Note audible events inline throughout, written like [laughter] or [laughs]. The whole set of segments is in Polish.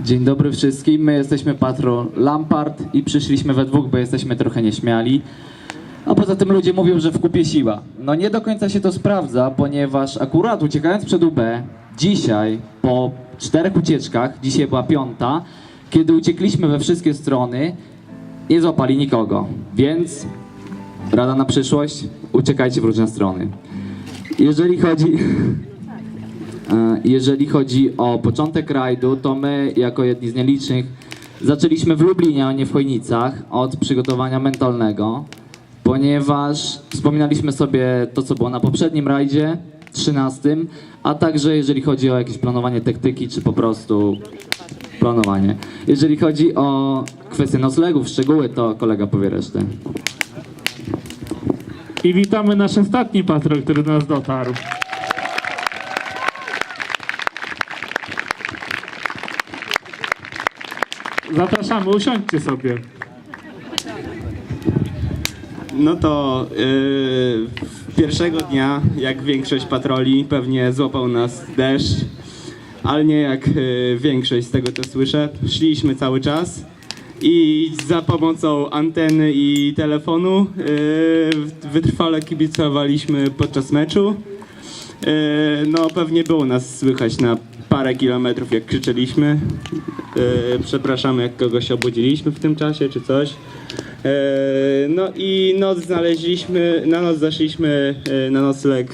Dzień dobry wszystkim. My jesteśmy Patrol Lampard i przyszliśmy we dwóch, bo jesteśmy trochę nieśmiali. A poza tym ludzie mówią, że w kupie siła. No nie do końca się to sprawdza, ponieważ akurat uciekając przed UB, dzisiaj po czterech ucieczkach, dzisiaj była piąta, kiedy uciekliśmy we wszystkie strony, nie złapali nikogo. Więc rada na przyszłość, uciekajcie w różne strony. Jeżeli chodzi... [laughs] E, Jeżeli chodzi o początek rajdu, to my, jako jedni z nielicznych, zaczęliśmy w Lublinie, a nie w Chojnicach, od przygotowania mentalnego, ponieważ wspominaliśmy sobie to, co było na poprzednim rajdzie, 13, a także jeżeli chodzi o jakieś planowanie taktyki, czy po prostu planowanie. Jeżeli chodzi o kwestię noclegów, szczegóły, to kolega powie resztę. I witamy nasz ostatni patrol, który do nas dotarł. Zapraszamy, usiądźcie sobie. No to yy, pierwszego dnia, jak większość patroli, pewnie złapał nas deszcz, ale nie jak yy, większość z tego co słyszę. Szliśmy cały czas i za pomocą anteny i telefonu yy, wytrwale kibicowaliśmy podczas meczu. Yy, no pewnie było nas słychać na parę kilometrów jak krzyczeliśmy. Yy, przepraszamy jak kogoś obudziliśmy w tym czasie czy coś. Yy, no i noc znaleźliśmy, na noc zaszliśmy yy, na nocleg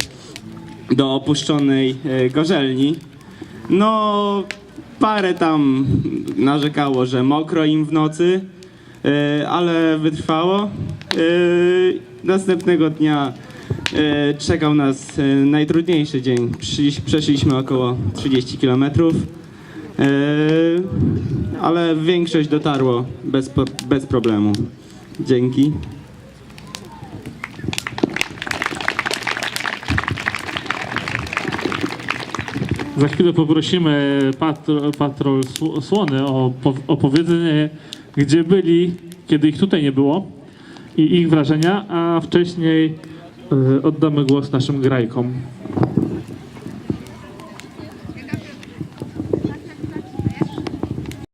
do opuszczonej yy, gorzelni. No parę tam narzekało, że mokro im w nocy, yy, ale wytrwało. Yy, następnego dnia E, czekał nas e, najtrudniejszy dzień. Przeszliśmy około 30 km, e, ale większość dotarło bez, bez problemu. Dzięki. Za chwilę poprosimy patrol, patrol Sł- Słony o po- opowiedzenie, gdzie byli, kiedy ich tutaj nie było i ich wrażenia, a wcześniej e, oddamy głos naszym grajkom.